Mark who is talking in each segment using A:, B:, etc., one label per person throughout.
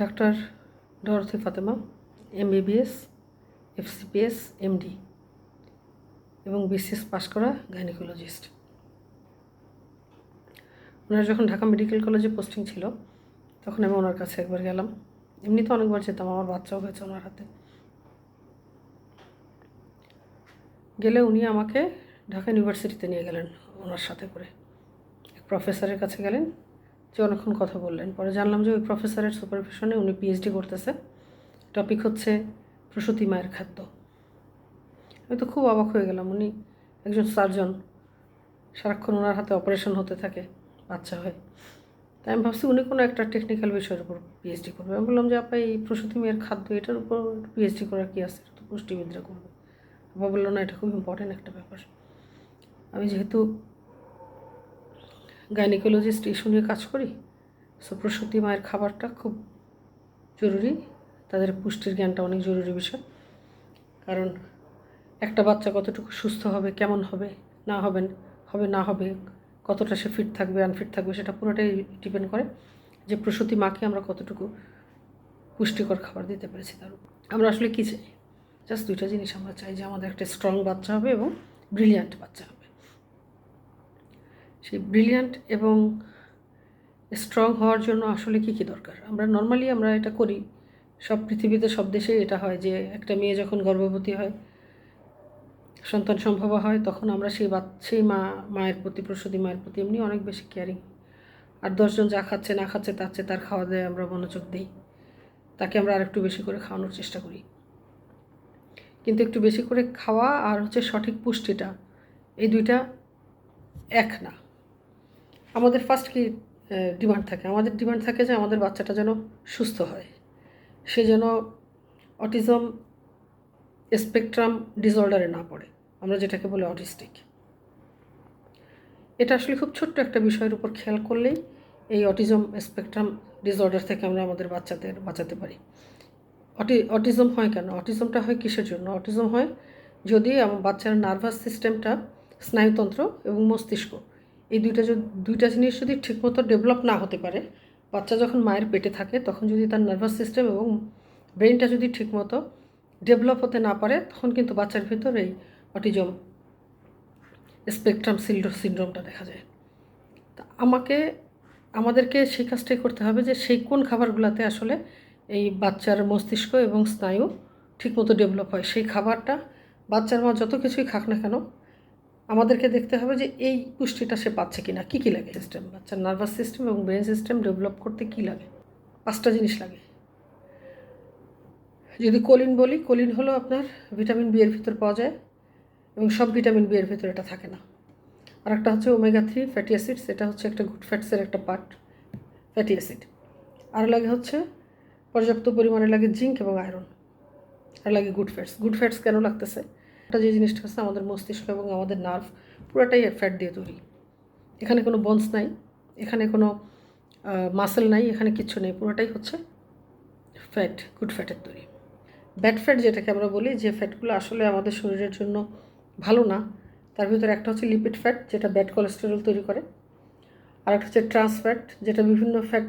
A: Doctor Dorothy Fatema, MBBS, FCPS, MD এবং BCS pass করা gynaecologist. ওনার যখন ঢাকা মেডিকেল কলেজে পোস্টিং ছিল, তখন আমি ওনার কাছে একবার গেলাম। এমনি তো অনেকবার যেতাম, আমার বাচ্চাও হয়েছে ওনার হাতে। গেলে উনি আমাকে ঢাকা ইউনিভার্সিটিতে নিয়ে গেলেন ওনার সাথে করে। এক প্রফেসরের কাছে গেলেন যে অনেকক্ষণ কথা বললেন। পরে জানলাম যে ওই প্রফেসরের সুপারভিশনে উনি পিএইচডি করতেছে। টপিক হচ্ছে প্রসূতি মায়ের খাদ্য। আমি তো খুব অবাক হয়ে গেলাম। উনি একজন সার্জন সারাক্ষণ ওনার হাতে অপারেশন হতে থাকে বাচ্চা হয়। তাই আমি ভাবছি উনি কোনো একটা টেকনিক্যাল বিষয়ের উপর পিএইচডি করবে। আমি বললাম যে, আপা, এই প্রসূতি মেয়ের খাদ্য, এটার উপর পিএইচডি করার কি আছে? পুষ্টিবিদরা করবে। আপা বলল, না, এটা খুব ইম্পর্টেন্ট একটা ব্যাপার। আমি যেহেতু গাইনিকোলজিস্ট স্টেশনে কাজ করি। সো প্রসূতি মায়ের খাবারটা খুব জরুরি। তাদের পুষ্টির জ্ঞানটা অনেক জরুরি বিষয়। কারণ একটা বাচ্চা কতটুকু সুস্থ হবে, কেমন হবে, না হবেন হবে, না হবে, কতটা সে ফিট থাকবে আনফিট থাকবে, সেটা পুরোটাই ডিপেন্ড করে যে প্রসূতি মাকে আমরা কতটুকু পুষ্টিকর খাবার দিতে পেরেছি তার উপর। আমরা আসলে কী চাই? জাস্ট দুইটা জিনিস আমরা চাই যে আমাদের একটা স্ট্রং বাচ্চা হবে এবং ব্রিলিয়ান্ট বাচ্চা সেই ব্রিলিয়ান্ট এবং স্ট্রং হওয়ার জন্য আসলে কী কী দরকার? আমরা নর্মালি আমরা এটা করি, সব পৃথিবীতে সব দেশেই এটা হয় যে একটা মেয়ে যখন গর্ভবতী হয়, সন্তান সম্ভব হয়, তখন আমরা সেই বাচ্চা সেই মা, মায়ের প্রতি, প্রসূতি মায়ের প্রতি এমনি অনেক বেশি কেয়ারিং আর দশজন যা খাচ্ছে, না খাচ্ছে, তার চেয়ে তার খাওয়া দাওয়ায় আমরা মনোযোগ দিই। তাকে আমরা আরেকটু বেশি করে খাওয়ানোর চেষ্টা করি। কিন্তু একটু বেশি করে খাওয়া আর হচ্ছে সঠিক পুষ্টিটা, এই দুইটা এক না। আমাদের ফার্স্ট কি ডিমান্ড থাকে? আমাদের ডিমান্ড থাকে যে আমাদের বাচ্চাটা যেন সুস্থ হয়। সে যেন অটিজম স্পেকট্রাম ডিসঅর্ডারে না পড়ে। আমরা যেটাকে বলি অটিস্টিক এটা আসলে খুব ছোট্ট একটা বিষয়ের উপর খেয়াল করলেই এই অটিজম স্পেকট্রাম ডিসঅর্ডার থেকে আমরা আমাদের বাচ্চাদের বাঁচাতে পারি। অটি অটিজম হয় কেন? অটিজমটা হয় কিসের জন্য? অটিজম হয় যদি আমার বাচ্চার নার্ভাস সিস্টেমটা স্নায়ুতন্ত্র এবং মস্তিষ্ক এই দুইটা দুইটা জিনিস যদি ঠিকমতো ডেভেলপ না হতে পারে, বাচ্চা যখন মায়ের পেটে থাকে, তখন যদি তার নার্ভাস সিস্টেম এবং ব্রেনটা যদি ঠিকমতো ডেভেলপ হতে না পারে, তখন কিন্তু বাচ্চার ভিতর এই অটিজম স্পেকট্রাম সিন্ড্রোমটা দেখা যায়। তা আমাকে, আমাদেরকে সেই কাজটাই করতে হবে যে সেই কোন খাবারগুলোতে আসলে এই বাচ্চার মস্তিষ্ক এবং স্নায়ু ঠিকমতো ডেভেলপ হয়। সেই খাবারটা বাচ্চার মা যত কিছুই খাক না কেন আমাদেরকে দেখতে হবে যে এই পুষ্টিটা সে পাচ্ছে কি না কী কী লাগে সিস্টেম বাচ্চার নার্ভাস সিস্টেম এবং ব্রেন সিস্টেম ডেভেলপ করতে কী লাগে? পাঁচটা জিনিস লাগে। যদি কোলিন বলি, কোলিন হলো আপনার ভিটামিন বি এর ভিতর পাওয়া যায় এবং সব ভিটামিন বি এর ভিতরে এটা থাকে না। আর একটা হচ্ছে ওমেগা থ্রি ফ্যাটি অ্যাসিডস এটা হচ্ছে একটা গুড ফ্যাটসের একটা পার্ট ফ্যাটি অ্যাসিড আর লাগে হচ্ছে পর্যাপ্ত পরিমাণে লাগে জিঙ্ক এবং আয়রন আর লাগে গুড ফ্যাটস গুড ফ্যাটস কেন লাগতেছে? একটা যে জিনিসটা আছে আমাদের মস্তিষ্ক এবং আমাদের নার্ভ পুরোটাই ফ্যাট দিয়ে তৈরি। এখানে কোনো বনস নাই, এখানে কোনো মাসেল নাই, এখানে কিচ্ছু নেই, পুরোটাই হচ্ছে ফ্যাট গুড ফ্যাটের তৈরি। ব্যাড ফ্যাট যেটাকে আমরা বলি, যে ফ্যাটগুলো আসলে আমাদের শরীরের জন্য ভালো না, তার ভিতরে একটা হচ্ছে লিপিড ফ্যাট যেটা ব্যাড কোলেস্টেরল তৈরি করে। আর একটা হচ্ছে ট্রান্স ফ্যাট যেটা বিভিন্ন ফ্যাট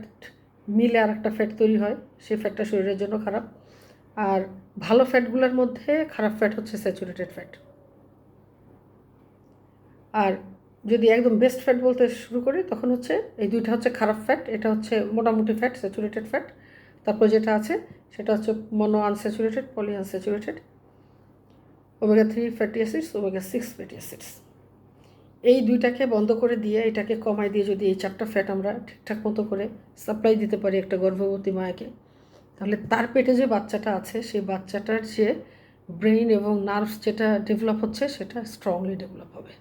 A: মিলে আর একটা ফ্যাট তৈরি হয়, সেই ফ্যাটটা শরীরের জন্য খারাপ। আর ভালো ফ্যাটগুলোর মধ্যে খারাপ ফ্যাট হচ্ছে স্যাচুরেটেড ফ্যাট। আর যদি একদম বেস্ট ফ্যাট বলতে শুরু করি, তখন হচ্ছে এই দুইটা হচ্ছে খারাপ ফ্যাট, এটা হচ্ছে মোটামুটি ফ্যাট, স্যাচুরেটেড ফ্যাট। তারপর যেটা আছে, সেটা হচ্ছে mono unsaturated, poly unsaturated, omega three fatty acids, omega six fatty acids. এই দুইটাকে বন্ধ করে দিয়ে, এটাকে কমাই দিয়ে যদি এই চারটা ফ্যাট আমরা ঠিকঠাক মতো করে সাপ্লাই দিতে পারি একটা গর্ভবতী মায়াকে তাহলে তার পেটে যে বাচ্চাটা আছে, সেই বাচ্চাটার যে ব্রেইন এবং নার্ভস যেটা ডেভেলপ হচ্ছে, সেটা স্ট্রংলি ডেভেলপ হবে।